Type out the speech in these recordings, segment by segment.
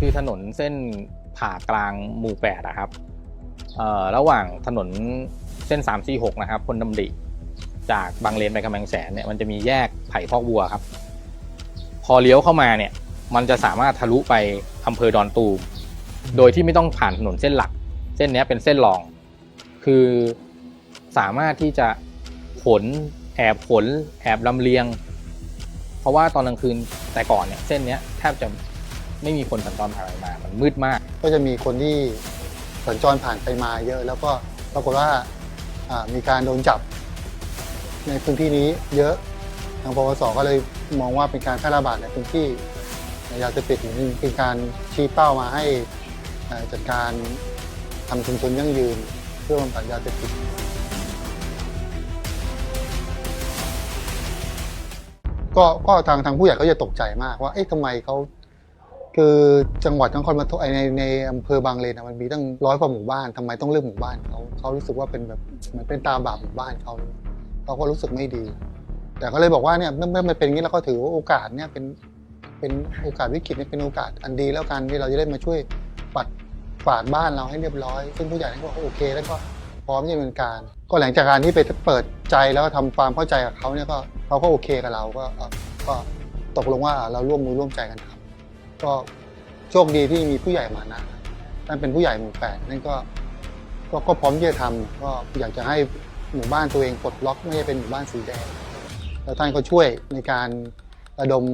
คือถนนเส้นผ่ากลางหมู่แปดอะครับระหว่างถนนเส้น 3 4 6 นะครับพลดำริจากบางเลนไปกำแพงแสนเนี่ยมันจะมีแยกไผ่พอกวัวครับ พอเลี้ยวเข้ามาเนี่ยมันจะสามารถทะลุไปอำเภอดอนตูม โดยที่ไม่ต้องผ่านถนนเส้นหลัก เส้นนี้เป็นเส้นรอง คือสามารถที่จะขนแอบขนแอบลำเลียง เพราะว่าตอนกลางคืนแต่ก่อนเนี่ยเส้นนี้แทบจะ ไม่มีคนสัญจรผ่านไปมา มันมืดมาก ก็จะมีคนที่สัญจรผ่านไปมาเยอะ แล้วก็ปรากฏว่าอ่ามีการโดนจับ ในพื้นที่นี้เยอะทางปปสก็เลยมองว่าเป็นการแพร่ระบาดในพื้นที่ยาเสพติดนี่เป็นการชี้เป้ามาให้อ่าจัดการทำชุมชนยั่งยืน เพื่อบำบัดยาเสพติด ก็ก็ทางทางผู้ใหญ่ก็จะตกใจมากว่า เอ๊ะทำไมเขา คือจังหวัดนครปฐมในในอำเภอบางเลนอะมันมีตั้งร้อยกว่าหมู่บ้านทำไมต้องเลือกหมู่บ้านเขาเขารู้สึกว่าเป็นแบบเหมันเป็นตาบาปหมู่บ้านเขาเขาก็รู้สึกไม่ดี แต่ก็เลยบอกว่าเนี่ยเมื่อเมื่อมันเป็นอย่างนี้เราก็ถือว่าโอกาสเนี่ยเป็นเป็นโอกาสวิกฤตเนี่ยเป็นโอกาสอันดีแล้วกันที่เราจะได้มาช่วยปัดฝาดบ้านเราให้เรียบร้อย ซึ่งผู้ใหญ่ก็บอกโอเคแล้วก็พร้อมที่จะดำเนินการ ก็หลังจากการที่ไปเปิดใจแล้วก็ทำความเข้าใจกับเขาเนี่ยก็เขาก็โอเคกับเราก็ก็ตกลงว่าเราร่วมมือร่วมใจกันทำ ก็โชคดีที่มีผู้ใหญ่มานะนั่นเป็นผู้ใหญ่หมู่แปดนั่นก็ก็ก็พร้อมที่จะทำก็อยากจะให้หมู่บ้านตัวเองปลดล็อกไม่ให้เป็นหมู่บ้านสีแดง แล้วท่านก็ช่วยในการระดม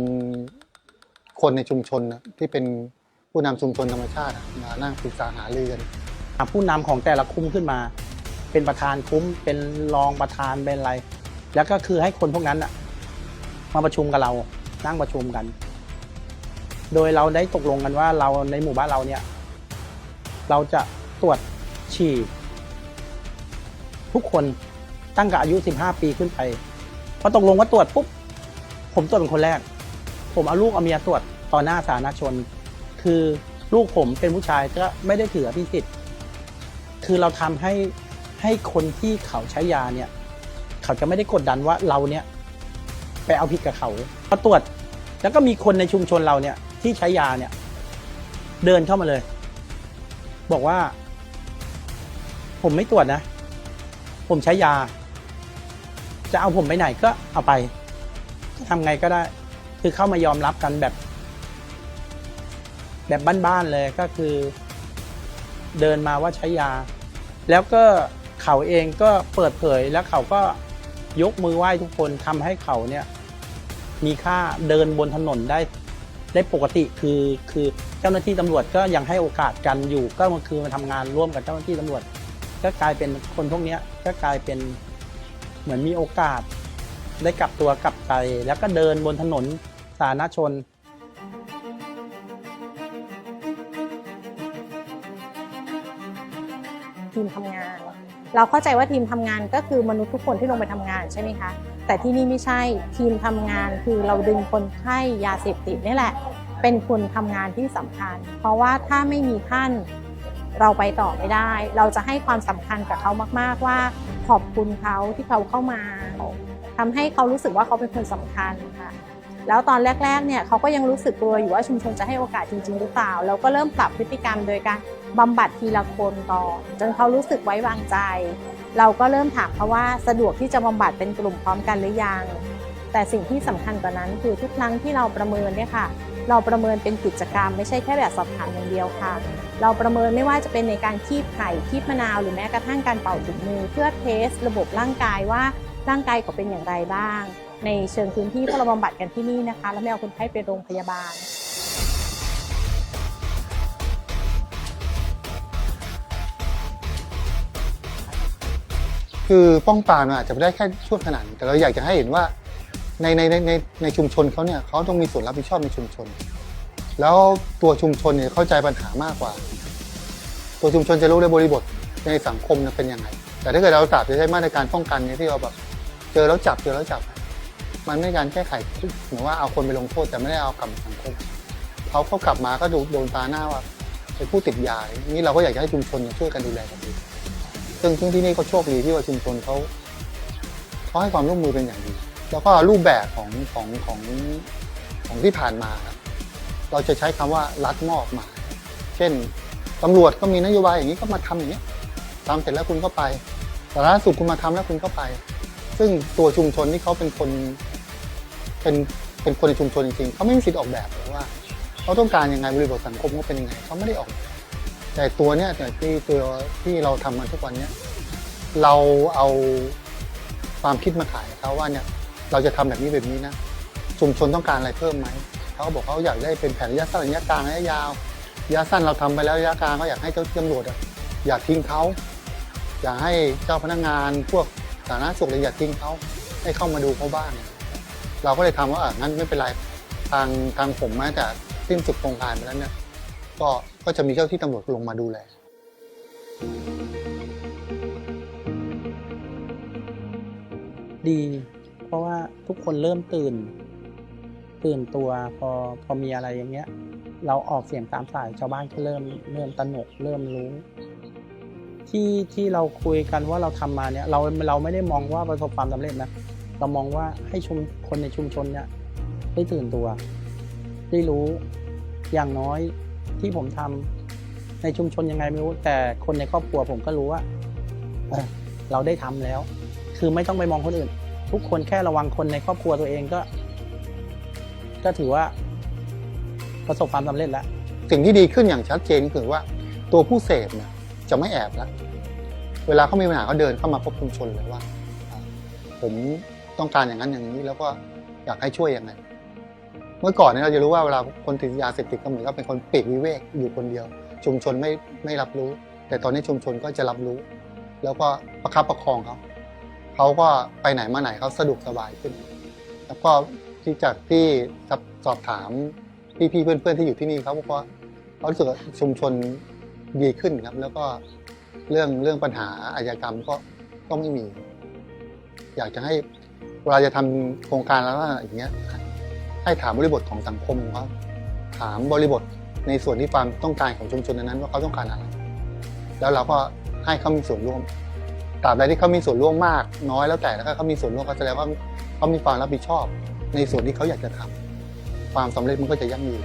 คนในชุมชนนะที่เป็นผู้นำชุมชนธรรมชาติมานั่งปรึกษาหารือกันผู้นำของแต่ละคุ้มขึ้นมา เป็นประธานคุ้มเป็นรองประธานเป็นอะไร แล้วก็คือให้คนพวกนั้นมาประชุมกับเรานั่งประชุมกัน โดยเราได้ตกลงกันว่าเราในหมู่บ้านเราเนี่ย เราจะตรวจฉี่ ทุกคนตั้งแต่อายุ 15 ปีขึ้นไป พอตกลงว่าตรวจปุ๊บ ผมตรวจเป็นคนแรก ผมเอาลูกเอาเมียตรวจต่อหน้าสาธารณชน คือลูกผมเป็นผู้ชายก็ไม่ได้ถืออภิสิทธิ์คือเราทำให้ให้คนที่เขาใช้ยาเนี่ย เขาจะไม่ได้กดดันว่าเราเนี่ย ไปเอาผิดกับเขาพอตรวจแล้วก็มีคนในชุมชนเราเนี่ยที่ใช้ยาเนี่ย เดินเข้ามาเลย บอกว่า ผมไม่ตรวจนะ ผมใช้ยา จะเอาผมไปไหนก็เอาไปจะทำไงก็ได้ คือเข้ามายอมรับกันแบบ แบบบ้านๆเลยก็คือ เดินมาว่าใช้ยา แล้วก็เขาเองก็เปิดเผยแล้วเขาก็ยกมือไหว้ทุกคนทำให้เขาเนี่ย มีค่าเดินบนถนนได้ ได้ปกติคือคือเจ้าหน้าที่ตำรวจก็ยังให้โอกาสกันอยู่ ก็มันคือมาทำงานร่วมกับเจ้าหน้าที่ตำรวจ ก็กลายเป็นคนพวกนี้ก็กลายเป็นเหมือนมีโอกาส ได้กลับตัวกลับใจแล้วก็เดินบนถนนสาธารณชนทีมทำงาน เราเข้าใจว่าทีมทำงานก็คือมนุษย์ทุกคนที่ลงไปทำงานใช่ไหมคะแต่ที่นี่ไม่ใช่ทีมทำงานคือเราดึงคนไข้ยาเสพติดนี่แหละ เป็นคนทำงานที่สำคัญ เพราะว่าถ้าไม่มีท่านเราไปต่อไม่ได้ เราจะให้ความสำคัญกับเขามาก ๆว่า ขอบคุณเขาที่เขาเข้ามาทำให้เขารู้สึกว่าเขาเป็นคนสำคัญค่ะแล้วตอนแรกๆเนี่ยเขาก็ยังรู้สึกกลัวอยู่ว่าชุมชนจะให้โอกาสจริง ๆ หรือเปล่า เราก็เริ่มปรับพฤติกรรมโดยการ บำบัดทีละคนก่อนจนเขารู้สึกไว้วางใจ เราก็เริ่มถามเขาว่าสะดวกที่จะบำบัดเป็นกลุ่มพร้อมกันหรือยัง แต่สิ่งที่สำคัญกว่านั้นคือทุกครั้งที่เราประเมินเนี่ยค่ะ เราประเมินเป็นกิจกรรม ไม่ใช่แค่แบบสอบถามอย่างเดียวค่ะ เราประเมินไม่ว่าจะเป็นในการคีบไข่คีบมะนาว หรือแม้กระทั่งการเป่าถุงมือ เพื่อเทส ระบบร่างกายว่าร่างกายเขาเป็นอย่างไรบ้าง ในเชิงพื้นที่เพราะเราบำบัดกันที่นี่นะคะ แล้วไม่เอาคนไข้ไปโรงพยาบาล คือป้องปรามมันอาจจะไม่ได้แค่ช่วงขนาดนี้แต่เราอยากจะให้เห็นว่าในในในในในชุมชนเขาเนี่ยเขาต้องมีส่วนรับผิดชอบในชุมชน แล้วตัวชุมชนเนี่ยเข้าใจปัญหามากกว่า ตัวชุมชนจะรู้ในบริบทในสังคมเป็นยังไง แต่ถ้าเกิดเราตราบจะใช้มาตรการป้องกันเนี่ยที่เราแบบเจอแล้วจับเจอแล้วจับ มันไม่การแก้ไขเหมือนว่าเอาคนไปลงโทษแต่ไม่ได้เอากลับสังคมเขาเขากลับมาก็ดูโดนตาหน้าว่าเป็นผู้ติดยาอย่างนี้เราก็อยากจะให้ชุมชนช่วยกันดูแลกันดี ซึ่งซึ่งที่นี่ก็โชคดีที่ว่าชุมชนเขาเขาให้ความร่วมมือเป็นอย่างดี แล้วก็รูปแบบของของของของที่ผ่านมาครับเราจะใช้คำว่ารัฐมอบมา เช่นตำรวจก็มีนโยบายอย่างนี้ก็มาทำอย่างนี้ทำเสร็จแล้วคุณก็ไปสาธารณสุขคุณมาทำแล้วคุณก็ไป ซึ่งตัวชุมชนที่เขาเป็นคนเป็นเป็นคนในชุมชนจริงๆเขาไม่มีสิทธิ์ออกแบบเลยว่าเขาต้องการยังไงบริบทสังคมเขาเป็นยังไงเขาไม่ได้ออกแบบ แต่ตัวเนี้ยแต่ที่ตัวที่เราทำมาทุกวันเนี้ยเราเอาความคิดมาขายเขาว่าเนี่ยเราจะทำแบบนี้แบบนี้นะชุมชนต้องการอะไรเพิ่มไหมเขาก็บอกเขาอยากได้เป็นแผนระยะสั้นระยะกลางระยะยาวระยะสั้นเราทำไปแล้วระยะกลางเขาอยากให้เจ้าตำรวจอะอย่าทิ้งเขาอยากให้เจ้าพนักงาน พวกสาธารณสุขเลยอย่าทิ้งเขาให้เข้ามาดูเขาบ้างเราก็เลยทำว่าอะงั้นไม่เป็นไรทางทางผมแม้แต่สิ้นสุดโครงการไปแล้วเนี่ย ก็ก็จะมีเจ้าที่ตำรวจลงมาดูแลดี เพราะว่าทุกคนเริ่มตื่น ตื่นตัวพอพอมีอะไรอย่างเงี้ย เราออกเสียงตามสายชาวบ้านก็เริ่มเริ่มตระหนกเริ่มรู้ ที่ที่เราคุยกันว่าเราทำมาเนี่ยเราเราไม่ได้มองว่าประสบความสำเร็จนะเรามองว่าให้ชุมคนในชุมชนเนี่ยได้ตื่นตัว ได้รู้อย่างน้อย ที่ผมทำในชุมชนยังไงไม่รู้ แต่คนในครอบครัวผมก็รู้ว่าเเราได้ทำแล้ว คือไม่ต้องไปมองคนอื่น ทุกคนแค่ระวังคนในครอบครัวตัวเองก็ ก็ถือว่า ประสบความสำเร็จแล้วสิ่งที่ดีขึ้นอย่างชัดเจนคือว่า ตัวผู้เสพเนี่ยจะไม่แอบแล้วเวลาเขามีปัญหาเขาเดินเข้ามาพบชุมชนเลยว่าอ่าผมต้องการอย่างนั้นอย่างนี้ แล้วก็อยากให้ช่วยยังไง เมื่อก่อนเนี่ยเราจะรู้ว่าเวลาคนติดยาเสพติดก็เหมือนกับเป็นคนปลีกวิเวกอยู่คนเดียว ชุมชนไม่ไม่รับรู้ แต่ตอนนี้ชุมชนก็จะรับรู้ แล้วก็ประคับประคองเขาเขาก็ไปไหนมาไหนเขาสะดวกสบายขึ้น แล้วก็ที่จากที่สอบถามพี่ๆเพื่อนๆที่อยู่ที่นี่เขาบอกว่าเขารู้สึกชุมชนดีขึ้นครับ แล้วก็เรื่องเรื่องปัญหาอาชญากรรมก็ก็ไม่มี อยากจะให้เวลาจะทำโครงการแล้วอย่างเงี้ย ให้ถามบริบทของสังคมเขาถามบริบทในส่วนที่ความต้องการของชุมชนนั้นว่าเขาต้องการอะไร แล้วเราก็ให้เขามีส่วนร่วมตราบใดที่เขามีส่วนร่วมมาก น้อยแล้วแต่แล้วก็เขามีส่วนร่วมก็แสดงว่าเขามีความรับผิดชอบ ในส่วนที่เขาอยากจะทำความสำเร็จมันก็จะยั่งยืน